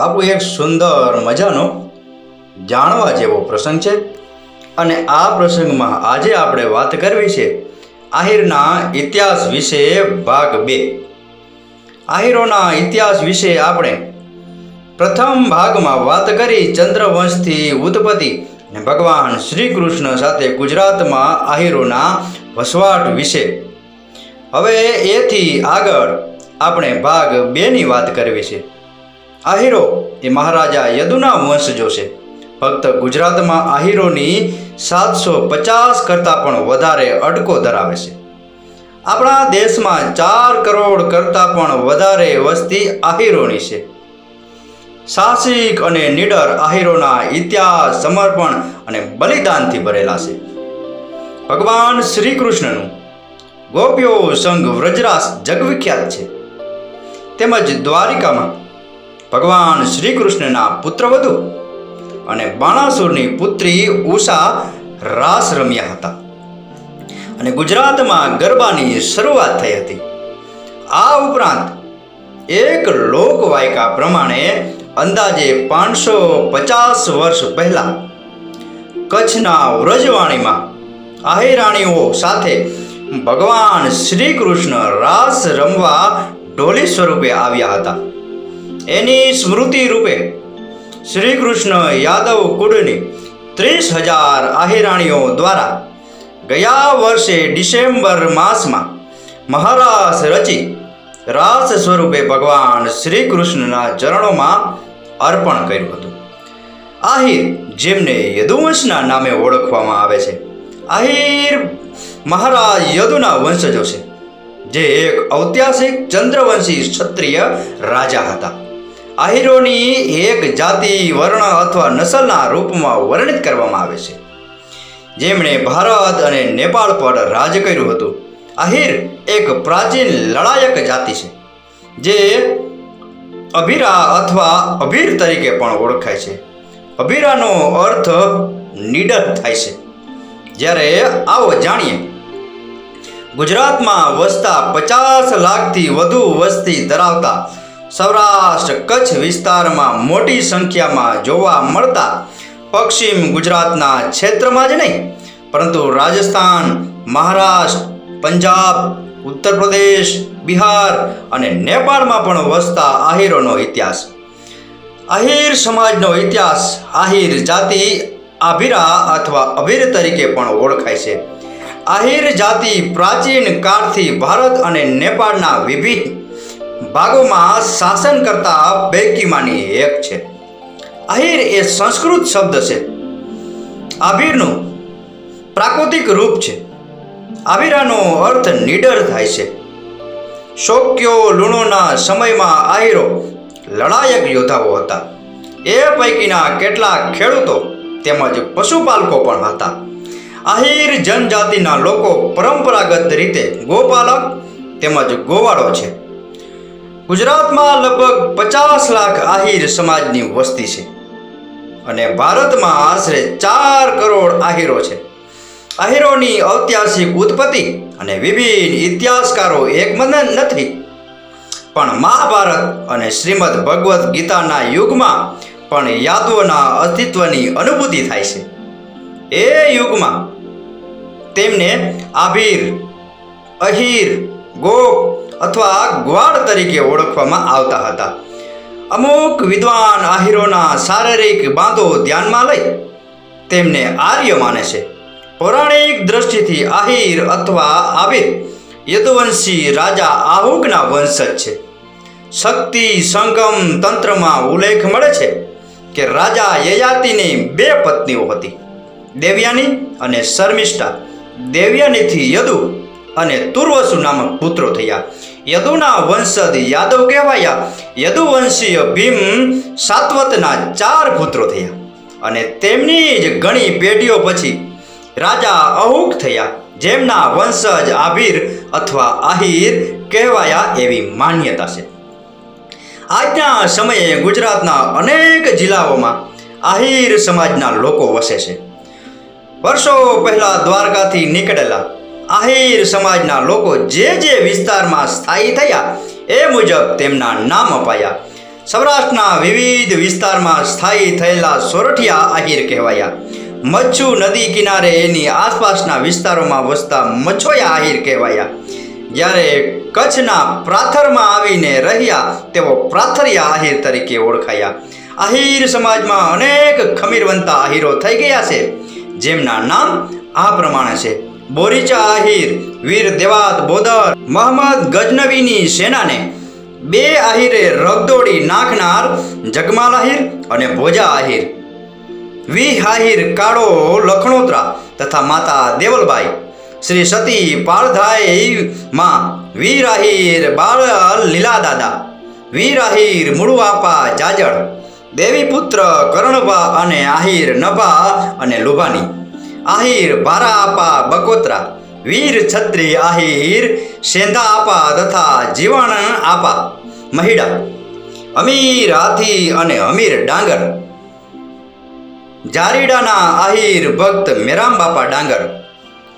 બાપુ, એક સુંદર મજાનો જાણવા જેવો પ્રસંગ છે અને આ પ્રસંગમાં આજે આપણે વાત કરવી છે આહિરના ઇતિહાસ વિશે ભાગ બે. આહિરોના ઇતિહાસ વિશે આપણે પ્રથમ ભાગમાં વાત કરી ચંદ્રવંશથી ઉત્પત્તિ અને ભગવાન શ્રી કૃષ્ણ સાથે ગુજરાતમાં આહિરોના વસવાટ વિશે. હવે એથી આગળ આપણે ભાગ બેની વાત કરવી છે. આહિરો એ મહારાજા યદુના વંશજો છે ફક્ત ગુજરાતમાં આહિરોની સાતસો પચાસ કરતાં પણ વધારે અટકો ધરાવે છે. આપણા દેશમાં ચાર કરોડ કરતાં પણ વધારે વસ્તી આહિરોની છે. સાહસિક અને નિડર આહિરોના ઇતિહાસ, સમર્પણ અને બલિદાનથી ભરેલા છે. ભગવાન શ્રી કૃષ્ણનું ગોપીઓ સંઘ વ્રજરાસ જગવિખ્યાત છે. તેમજ દ્વારિકામાં ભગવાન શ્રી કૃષ્ણના પુત્રવધુ અને બાણાસુરની પુત્રી ઉષા રાસ રમ્યા હતા. અને ગુજરાતમાં ગરબાની શરૂઆત થઈ હતી. આ ઉપરાંત એક લોકવાયકા પ્રમાણે અંદાજે પાંચસો પચાસ વર્ષ પહેલાં કચ્છના વ્રજવાણીમાં આહિરાણીઓ સાથે ભગવાન શ્રી કૃષ્ણ રાસ રમવા ઢોલી સ્વરૂપે આવ્યા હતા. એની સ્મૃતિ રૂપે શ્રી કૃષ્ણ યાદવ કુળની ત્રીસ હજાર આહિરાણીઓ દ્વારા ગયા વર્ષે ડિસેમ્બર માસમાં મહારાસ રચી રાસ સ્વરૂપે ભગવાન શ્રી કૃષ્ણના ચરણોમાં અર્પણ કર્યું હતું. આહિર, જેમને યદુવંશના નામે ઓળખવામાં આવે છે, આહિર મહારાજ યદુના વંશજો છે, જે એક ઐતિહાસિક ચંદ્રવંશી ક્ષત્રિય રાજા હતા. આહિરોની એક જાતિ વર્ણ અથવા નસલના રૂપમાં વર્ણિત કરવામાં આવે છે. જેમણે ભારત અને નેપાળ પર રાજ કર્યું હતું. આહિર એક પ્રાચીન લડાયક જાતિ છે, જે અભિરા અથવા અભીર તરીકે પણ ઓળખાય છે. અભિરાનો અર્થ નીડર થાય છે. જ્યારે આવો જાણીએ, ગુજરાતમાં વસતા પચાસ લાખથી વધુ વસ્તી ધરાવતા સૌરાષ્ટ્ર કચ્છ વિસ્તારમાં મોટી સંખ્યામાં જોવા મળતા પશ્ચિમ ગુજરાતના ક્ષેત્રમાં જ નહીં, પરંતુ રાજસ્થાન, મહારાષ્ટ્ર, પંજાબ, ઉત્તર પ્રદેશ, બિહાર અને નેપાળમાં પણ વસતા આહિરોનો ઇતિહાસ. આહિર સમાજનો ઇતિહાસ આહિર જાતિ આભિરા અથવા અભિર તરીકે પણ ઓળખાય છે. આહિર જાતિ પ્રાચીન કાળથી ભારત અને નેપાળના વિવિધ ભાગોમાં શાસન કરતા પૈકીમાંની એક છે. આહિર એ સંસ્કૃત શબ્દ છે. આભીરનું પ્રાકૃતિક રૂપ છે. આભીરાનો અર્થ નીડર થાય છે. શોક્યો લુણોના સમયમાં આહિરો લડાયક યોદ્ધાઓ હતા. એ પૈકીના કેટલાક ખેડૂતો તેમજ પશુપાલકો પણ હતા. આહિર જનજાતિના લોકો પરંપરાગત રીતે ગોપાલક તેમજ ગોવાળો છે. ગુજરાતમાં લગભગ પચાસ લાખ આહિર સમાજની વસ્તી છે અને ભારતમાં આશરે ચાર કરોડ આહિરો છે. આહિરોની ઐતિહાસિક ઉત્પત્તિ અને વિભિન્ન ઇતિહાસકારો એકમત નથી. પણ મહાભારત અને શ્રીમદ ભગવદ્ ગીતાના યુગમાં પણ યાદવોના અસ્તિત્વની અનુભૂતિ થાય છે. એ યુગમાં તેમને આભીર, અહીર, ગોપ અથવા ગ્વાડ તરીકે ઓળખવામાં આવતા હતા. અમુક વિદ્વાન આહિરોના શારીરિક બાંધો ધ્યાનમાં લઈ તેમને આર્ય માને છે. પૌરાણિક દ્રષ્ટિથી આહિર અથવા આવિર યદુવંશી રાજા આહુકના વંશજ છે. શક્તિ સંગમ તંત્રમાં ઉલ્લેખ મળે છે કે રાજા યયાતિની બે પત્નીઓ હતી. દેવ્યાની અને શર્મિષ્ઠા. દેવ્યાનીથી યદુ અને તુર્વસુ નામક પુત્રો થયા. યદુના વંશજ યાદવ કહેવાયા. યદુવંશીય ભીમ સાત્વતના ચાર પુત્રો થયા અને તેમની જ ઘણી પેઢીઓ પછી રાજા અહુક થયા, જેમના વંશજ આભીર અથવા આહિર કહેવાયા એવી માન્યતા છે. આજના સમયે ગુજરાતના અનેક જિલ્લાઓમાં આહિર સમાજના લોકો વસે છે. વર્ષો પહેલા દ્વારકાથી નીકળેલા આહિર સમાજના લોકો જે જે વિસ્તારમાં સ્થાયી થયા, એ મુજબ તેમના નામ અપાયા. સૌરાષ્ટ્રના વિવિધ વિસ્તારમાં સ્થાયી થયેલા સોરઠિયા આહિર કહેવાયા. મચ્છુ નદી કિનારે એની આસપાસના વિસ્તારોમાં વસતા મચ્છોયા આહિર કહેવાયા. જ્યારે કચ્છના પ્રાથરમાં આવીને રહ્યા, તેઓ પ્રાથરિયા આહિર તરીકે ઓળખાયા. આહિર સમાજમાં અનેક ખમીરવંતા આહિરો થઈ ગયા છે, જેમના નામ આ પ્રમાણે છે. બોરીચા આહિર વીર દેવાત બોદર મોહમ્મદ ગજનવીની સેનાને બે આહિરે રગદોડી નાખનાર જગમાલ આહિર અને ભોજા આહિર વી આહિર કાળો લખણોત્રા તથા માતા દેવલબાઈ શ્રી સતી પાળધાઈ માં વીર આહિર બાળ લીલા દાદા વીર આહિર મુળુઆપા જાજળ. દેવીપુત્ર કર્ણભા અને આહિર નભા અને લુભાની. આહિર ભારા આપા બકોત્રા, વીર, છત્રી, આહિર સેંધા આપા તથા જીવણ આપા, મહિડા, અમીર, હાથી અને અમીર ડાંગર, જારીડાના આહિર ભક્ત મેરામ બાપા ડાંગર,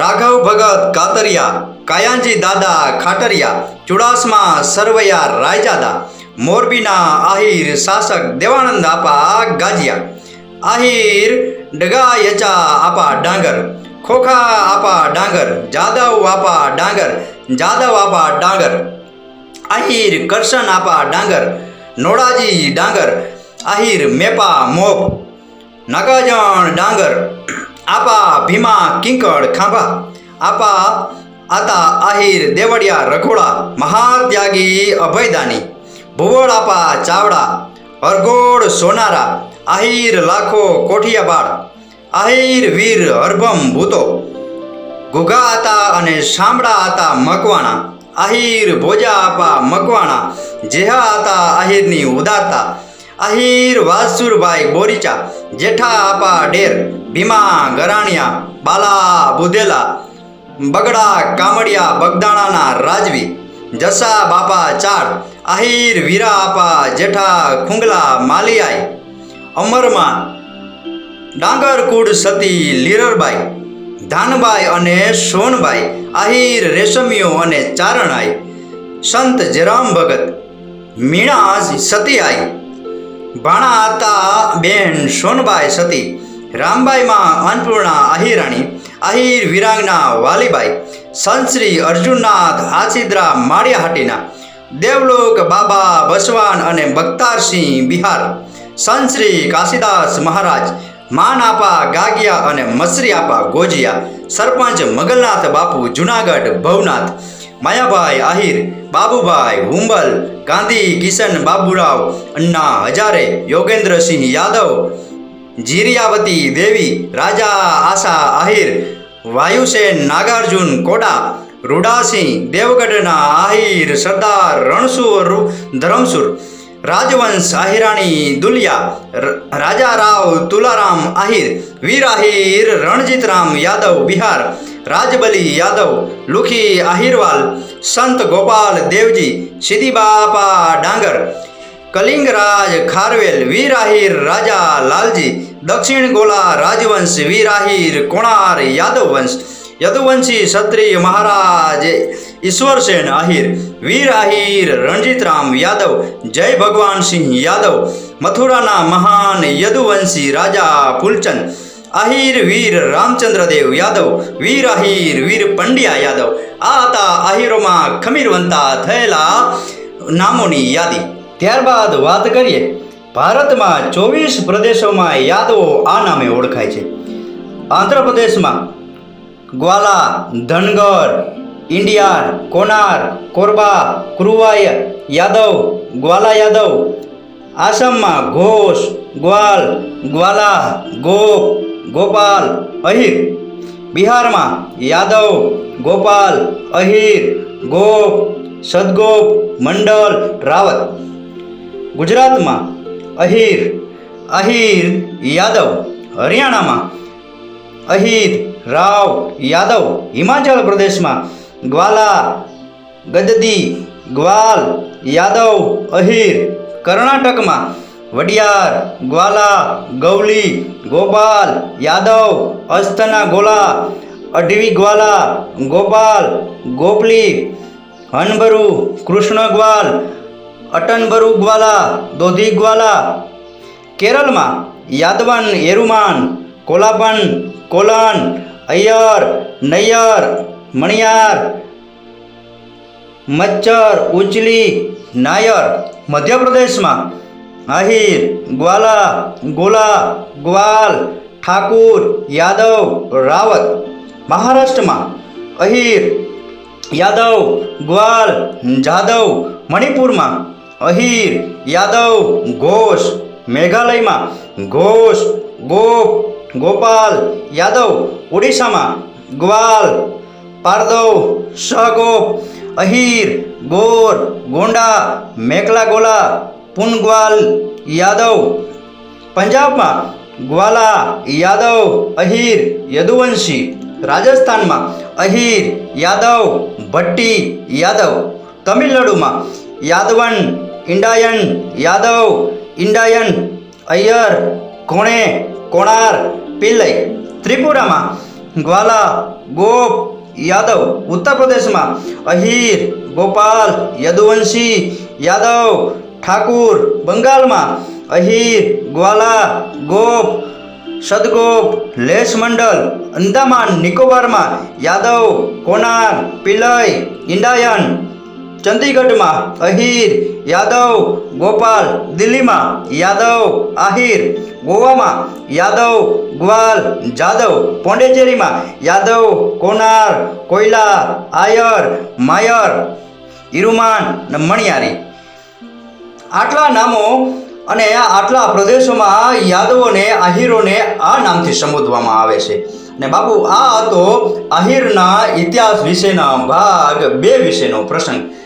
રાઘવ ભગત કાતરિયા, કાયાંજી દાદા ખાટરિયા, ચુડાસમા સરવૈયા રાયજાદા, મોરબીના આહિર શાસક દેવાનંદ આપા ગાજિયા, આહિર ડગા યચા આપા ડાંગર ખોખા આપા ડાંગર જાદવ આપા ડાંગર જાદવ આપા ડાંગર આહિર કરશન આપા ડાંગર નોડાજી ડાંગર આહિર મેપા મોપ નાગાજણ ડાંગર આપા ભીમા કિંકડ ખાંભા આપા આતા આહિર દેવડિયા રઘોડા મહાત્યાગી અભયદાની ભુવળ આપા ચાવડા અરગોડ સોનારા આહિર લાખો કોઠિયાબાળ આહિર વીર હરભમ ભૂતો. ઘુઘા હતા અને શામળા હતા મકવાણા, આહિર ભોજા આપા મકવાણા. જેહા હતા આહિરની ઉદારતા, આહિર વાસુરભાઈ બોરીચા. જેઠા આપા ડેર, ભીમા ગરાણિયા, બાલા બુધેલા બગડા કામડિયા બગદાણાના રાજવી. જસા બાપા ચાર આહિર વીરા આપા જેઠા ખુંગલા માલિયાઈ. અમરમાં ડાંગરકુડ સતી લીરરબાઈ, ધાનબાઈ અને સોનબાઈ, આહિર રેશમિયો અને ચારણાઈ, સંત જરામ ભગત મીણા સતીઆઈ ભાણા હતા બેન સોનબાઈ સતી, રામબાઈમાં અન્નપૂર્ણા આહિરાણી, આહિર વિરાંગના વાલીબાઈ, સંશ્રી અર્જુનનાથ આસિદ્રા માળિયાહાટીના, દેવલોક બાબા બસવાન અને બખ્તારસિંહ બિહાર સંત શ્રી કાશીદાસ મહારાજ માનાપા ગાગિયા અને મસરી આપા ગોજિયા, સરપંચ મગલનાથ બાપુ જુનાગઢ, ભવનાથ, માયાભાઈ આહિર, બાબુભાઈ હુંબલ, ગાંધી કિશન બાબુરાવ, અન્ના હજારે, યોગેન્દ્રસિંહ યાદવ, જીરિયાવતી દેવી, રાજા આશા આહિર, વાયુસેન નાગાર્જુન કોડા, રૂડાસિંહ દેવગઢના આહિર, સરદાર રણસુર ધરમસુર રાજવંશ આહિરાણી દુલિયા રાજા રાવ તુલારામ આહિર વીર આહિર રણજીતરામ યાદવ બિહાર, રાજબલી યાદવ, લુખી આહિરવાલ, સંત ગોપાલ દેવજી, સિદ્ધિબાપા ડાંગર, કલિંગરાજ ખારવેલ વીર રાજા લાલજી, દક્ષિણ ગોલા રાજવંશ વીર કોણાર યાદવ વંશ, યદુવંશી ક્ષત્રિય મહારાજ ઈશ્વરસેન આહિર. વીર આહિર રણજીતરામ યાદવ, જય ભગવાન સિંહ યાદવ, મથુરાના મહાન યદુવંશી રાજા ફૂલચંદ, આહિર, વીર રામચંદ્રદેવ યાદવ, વીર આહિર, વીર પંડ્યા યાદવ. આ હતા આહિરોમાં ખમીરવંતા થયેલા નામોની યાદી. ત્યારબાદ વાત કરીએ. ભારતમાં ચોવીસ પ્રદેશોમાં યાદવો આ નામે ઓળખાય છે. આંધ્રપ્રદેશમાં ગ્વાલા ધનગર ઇન્ડિયાર, કોનાર, કોરબા, કુરુવાય, યાદવ, ગ્વાલા યાદવ, આસામમાં ઘોષ, ગ્વાલ, ગ્વાલા, ગોપ, ગોપાલ, અહિર, બિહારમાં યાદવ, ગોપાલ, અહિર, ગોપ, સદગોપ, મંડલ, રાવત, ગુજરાતમાં અહિર અહિર, યાદવ, હરિયાણામાં અહિર, રાવ, યાદવ, હિમાચલ પ્રદેશમાં ગ્વાલા ગદદી ગ્વાલ, યાદવ, અહીર, કર્ણાટકમાં, વડિયાર, ગ્વાલા, ગૌલી, ગોપાલ, યાદવ, અસ્થના ગોલા, અઢવી ગ્વાલા, ગોપાલ, ગોપલી હનબરુ કૃષ્ણ ગ્વાલ અટનબરુ ગ્વાલા, દોધી ગ્વાલા. કેરળમાં યાદવન એરુમાન કોલાપન, કોલન, અય્યર, નૈયર મણિયાર મચ્ચર ઉચલી નાયર, મધ્યપ્રદેશમાં, આહિર, ગ્વાલા, ગોલા, ગ્વાલ, ઠાકુર, યાદવ, રાવત, મહારાષ્ટ્રમાં, અહિર, યાદવ, ગ્વાલ, જાદવ, મણિપુરમાં, અહિર, યાદવ, ઘોષ, મેઘાલયમાં, ઘોષ, ગોપ, ગોપાલ, યાદવ, ઓડિશામાં, ગ્વાલ પારદવ સહગોપ અહીર, ગોર, ગોંડા મેકલા ગોલા પુનગ્વાલ, યાદવ. પંજાબમાં ગ્વાલા, યાદવ, અહીર, યદુવંશી. રાજસ્થાનમાં અહીર, યાદવ, ભટ્ટી, યાદવ. તમિલનાડુમાં યાદવન ઇન્ડાયન યાદવ ઇન્ડાયન અય્યર, કોણે, કોણાર, પિલ્લઈ. ત્રિપુરામાં ગ્વાલા, ગોપ યાદવ, ઉત્તર પ્રદેશમાં અહીર, ગોપાલ, યદુવંશી, યાદવ, ઠાકુર, બંગાળમાં અહીર, ગ્વાલા, ગોપ, સદગોપ, લેશ મંડલ, અંદામાન, નિકોબારમાં યાદવ કોનાર પિલય ઇન્ડાયન ચંદીગઢમાં અહિર યાદવ, ગોપાલ, દિલ્હીમાં, યાદવ, આહિર, ગોવામાં, યાદવ, ગ્વાલ, જાદવ, પોંડેચેરીમાં, યાદવ, કોનાર, કોયલા, આયર, માયર ઇરુમાન ને મણિયારી. આટલા નામો અને આટલા પ્રદેશોમાં યાદવોને આહિરોને આ નામથી સંબોધવામાં આવે છે. ને બાપુ, આ હતો આહિરના ઇતિહાસ વિશેના ભાગ બે વિશેનો પ્રસંગ.